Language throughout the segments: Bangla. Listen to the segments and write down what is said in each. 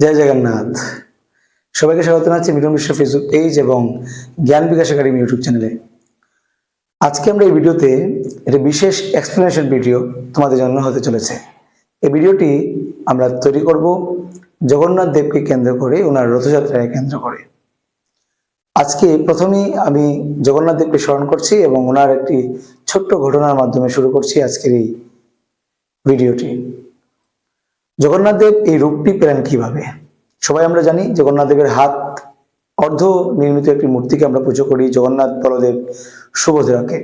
জয় জগন্নাথ। সবাইকে স্বাগত জানাচ্ছি মিলন বিশ্ব ফেসবুক পেজ এবং জ্ঞান বিকাশ একাডেমি ইউটিউব চ্যানেলে আজকে আমরা এই ভিডিওতে একটা বিশেষ এক্সপ্লেনেশন ভিডিও তোমাদের জন্য হতে চলেছে। এই ভিডিওটি আমরা তৈরি করব জগন্নাথ দেবকে কেন্দ্র করে, ওনার রথযাত্রাকে কেন্দ্র করে। আজকে প্রথমেই আমি জগন্নাথ দেবকে স্মরণ করছি এবং ওনার একটি ছোট্ট ঘটনার মাধ্যমে শুরু করছি আজকের এই ভিডিওটি জগন্নাথ দেব এই রূপটি পেলেন কীভাবে? সবাই আমরা জানি জগন্নাথ দেবের হাত অর্ধ নির্মিত একটি মূর্তিকে আমরা পুজো করি জগন্নাথ বলদেব সুভদ্রাকে।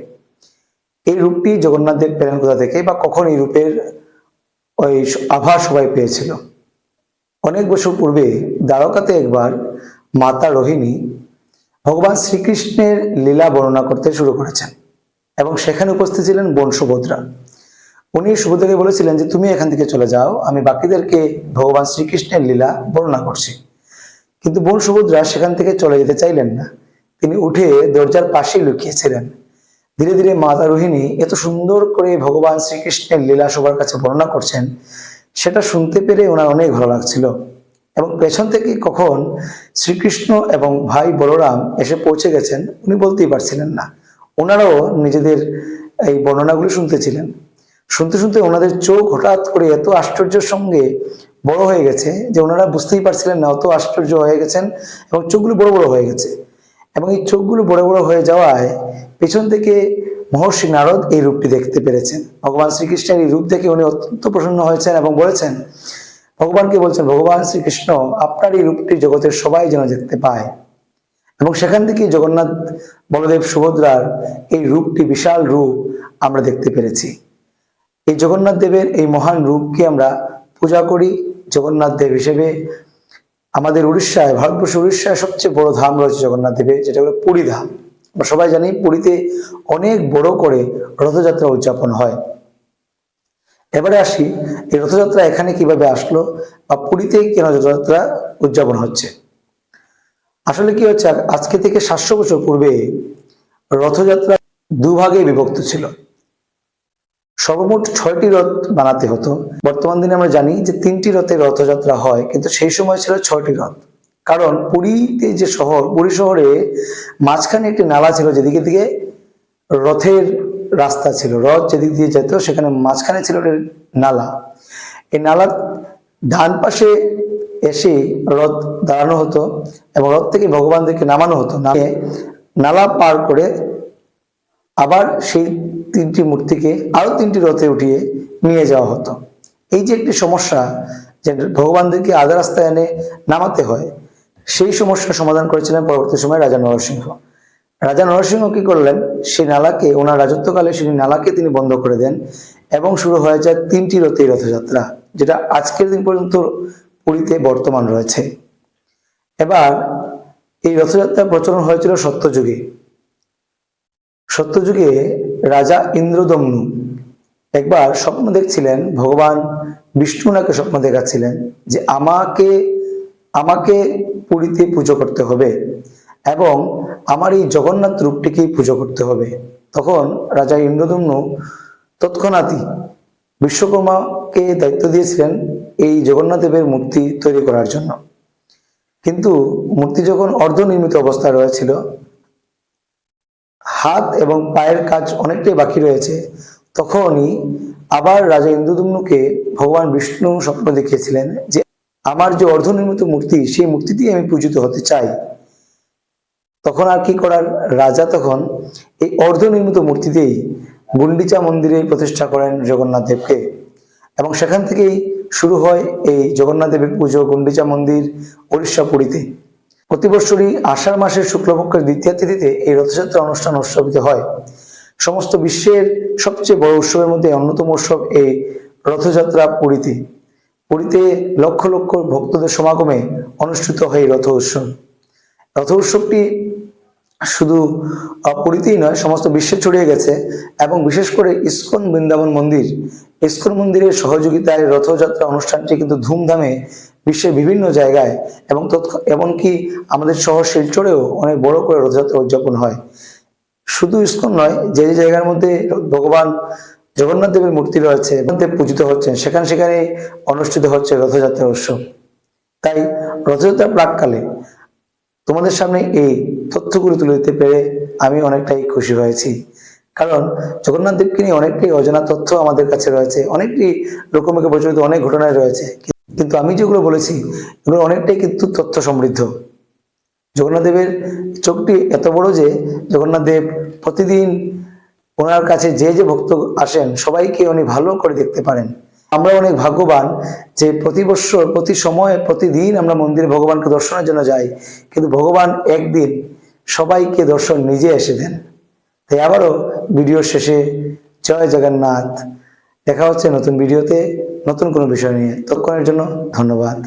এই রূপটি জগন্নাথ দেব পেলেন কোথা থেকে বা কখন এই রূপের ওই আভাস সবাই পেয়েছিল? অনেক বছর পূর্বে দ্বারকাতে একবার মাতা রোহিণী ভগবান শ্রীকৃষ্ণের লীলা বর্ণনা করতে শুরু করেছেন এবং সেখানে উপস্থিত ছিলেন বোন সুভদ্রা উনি সুভদ্রাকে বলেছিলেন যে, তুমি এখান থেকে চলে যাও, আমি বাকিদেরকে ভগবান শ্রীকৃষ্ণের লীলা বর্ণনা করছি। কিন্তু বোন সুভদ্রা সেখান থেকে চলে যেতে চাইলেন না। তিনি উঠে দরজার পাশেই লুকিয়েছিলেন। ধীরে ধীরে মাতা রোহিণী এত সুন্দর করে ভগবান শ্রীকৃষ্ণের লীলা সবার কাছে বর্ণনা করছেন, সেটা শুনতে পেরে ওনার অনেক ভালো লাগছিল। এবং পেছন থেকে কখন শ্রীকৃষ্ণ এবং ভাই বলরাম এসে পৌঁছে গেছেন, উনি বলতেই পারছিলেন না। ওনারাও নিজেদের এই বর্ণনাগুলি শুনতেছিলেন শুনতে শুনতে ওনাদের চোখ হঠাৎ করে এত আশ্চর্যের সঙ্গে বড় হয়ে গেছে যে ওনারা বুঝতেই পারছিলেন না, অত আশ্চর্য হয়ে গেছেন এবং চোখগুলো বড় বড় হয়ে গেছে। এবং এই চোখগুলো বড় বড় হয়ে যাওয়ায় পেছন থেকে মহর্ষি নারদ এই রূপটি দেখতে পেরেছেন। ভগবান শ্রীকৃষ্ণের এই রূপ দেখে উনি অত্যন্ত প্রসন্ন হয়েছেন এবং বলেছেন, ভগবানকে বলছেন, ভগবান শ্রীকৃষ্ণ, আপনার এই রূপটি জগতের সবাই যেন দেখতে পায়। এবং সেখান থেকে জগন্নাথ বলদেব সুভদ্রার এই রূপটি বিশাল রূপ আমরা দেখতে পেরেছি। এই জগন্নাথ দেবের এই মহান রূপকে আমরা পূজা করি জগন্নাথ দেব হিসেবে। আমাদের উড়িষ্যায় ভারতবর্ষ উড়িষ্যায় সবচেয়ে বড় ধাম রয়েছে জগন্নাথ দেবের, যেটা হলো পুরী ধাম। আমরা সবাই জানি পুরীতে অনেক বড় করে রথযাত্রা উদযাপন হয়। এবারে আসি, এই রথযাত্রা এখানে কীভাবে আসলো বা পুরীতে কেন রথযাত্রা উদযাপন হচ্ছে? আসলে কি হচ্ছে, আজকে থেকে সাতশো বছর পূর্বে রথযাত্রা দুভাগে বিভক্ত ছিল। সর্বমোট ছয়টি রথ বানাতে হতো। বর্তমান দিনে আমরা জানি যে তিনটি রথে রথযাত্রা হয়, কিন্তু সেই সময় ছিল ছয়টি রথ। কারণ পুরীতে যে শহর, পুরী শহরে মাঝখানে একটি নালা ছিল, যেদিকে দিকে রথের রাস্তা ছিল। রথ যেদিক দিয়ে যেত, সেখানে মাঝখানে ছিল নালা। এই নালার ডান পাশে এসে রথ দাঁড়ানো হতো এবং রথ থেকে ভগবানদেরকে নামানো হতো। নামিয়ে নালা পার করে আবার সেই তিনটি মূর্তিকে আরও তিনটি রথে উঠিয়ে নিয়ে যাওয়া হতো। এই যে একটি সমস্যা যে ভগবানদেরকে আধা রাস্তায় এনে নামাতে হয়, সেই সমস্যার সমাধান করেছিলেন পরবর্তী সময় রাজা নরসিংহ। রাজা নরসিংহ কি করলেন? সেই নালাকে, ওনার রাজত্বকালে সেই নালাকে তিনি বন্ধ করে দেন এবং শুরু হয়ে যায় তিনটি রথে রথযাত্রা, যেটা আজকের দিন পর্যন্ত পুরীতে বর্তমান রয়েছে। এবার এই রথযাত্রার প্রচলন হয়েছিল সত্যযুগে সত্যযুগে রাজা ইন্দ্রদম্নু একবার স্বপ্ন দেখছিলেন, ভগবান বিষ্ণু নাকে স্বপ্ন দেখাচ্ছিলেন যে আমাকে আমাকে পুরীতে পুজো করতে হবে এবং আমার এই জগন্নাথ রূপটিকেই পুজো করতে হবে। তখন রাজা ইন্দ্রদম্নু তৎক্ষণাৎই বিশ্বকর্মাকে দায়িত্ব দিয়েছিলেন এই জগন্নাথ দেবের মূর্তি তৈরি করার জন্য। কিন্তু মূর্তি যখন অর্ধনির্মিত অবস্থায় রয়েছিল হাত এবং পায়ের কাজ অনেকটাই বাকি রয়েছে। তখনই আবার রাজা ইন্দ্রদম্নুকে ভগবান বিষ্ণু স্বপ্ন দেখিয়েছিলেন যে, আমার যে অর্ধনির্মিত মূর্তি, সেই মূর্তিতেই আমি পূজিত হতে চাই। তখন আর কি করার? রাজা তখন এই অর্ধনির্মিত মূর্তিতেই গুন্ডিচা মন্দিরে প্রতিষ্ঠা করেন জগন্নাথ দেবকে। এবং সেখান থেকেই শুরু হয় এই জগন্নাথ দেবের পুজো, গুন্ডিচা মন্দির উড়িষ্যা পুরীতে প্রতি বছরই আষাঢ় মাসের শুক্লপক্ষের দ্বিতীয় তিথিতে এই রথযাত্রা অনুষ্ঠান উৎসবিত হয়। সমস্ত বিশ্বের সবচেয়ে বড় উৎসবের মধ্যে অন্যতম উৎসব এই রথযাত্রা পুরীতে। পুরীতে লক্ষ লক্ষ ভক্তদের সমাগমে অনুষ্ঠিত হয় এই রথ উৎসব। রথ উৎসবটি শুধু পুরীতেই নয়, সমস্ত বিশ্বে ছড়িয়ে গেছে এবং বিশেষ করে ইস্কন বৃন্দাবন মন্দির। ইস্কন মন্দিরের সহযোগিতায় রথযাত্রা অনুষ্ঠানটি কিন্তু ধুমধামে বিশ্বের বিভিন্ন জায়গায় এবং এমনকি আমাদের শহর শিলচরেও অনেক বড় করে রথযাত্রা উদযাপন হয়। শুধু ইস্কন নয়, যে যে জায়গার মধ্যে ভগবান জগন্নাথ দেবের মূর্তি রয়েছে দেব পূজিত হচ্ছেন, সেখানে সেখানে অনুষ্ঠিত হচ্ছে রথযাত্রা উৎসব। তাই রথযাত্রা প্রাককালে তোমাদের সামনে এই তথ্যগুলো তুলে দিতে পেরে আমি অনেকটাই খুশি হয়েছি। কারণ জগন্নাথ দেবকে নিয়ে অনেকটাই অজানা তথ্য আমাদের কাছে রয়েছে, অনেকটি লোকমুখে প্রচলিত অনেক ঘটনায় রয়েছে। কিন্তু আমি যেগুলো বলেছি, এগুলো অনেকটাই কিন্তু তথ্য সমৃদ্ধ। জগন্নাথ দেবের চোখটি এত বড় যে জগন্নাথ দেব প্রতিদিন ওনার কাছে যে যে ভক্ত আসেন, সবাইকে উনি ভালো করে দেখতে পারেন। আমরা অনেক ভাগ্যবান যে প্রতি বৎসর প্রতি সময়, প্রতিদিন আমরা মন্দিরে ভগবানকে দর্শনের জন্য যাই, কিন্তু ভগবান একদিন সবাইকে দর্শন নিজে এসে দেন। তাই আবারও ভিডিওর শেষে জয় জগন্নাথ। দেখা হচ্ছে নতুন ভিডিওতে। নতুন কোনো বিষয় নিয়ে তৎক্ষণের জন্য ধন্যবাদ।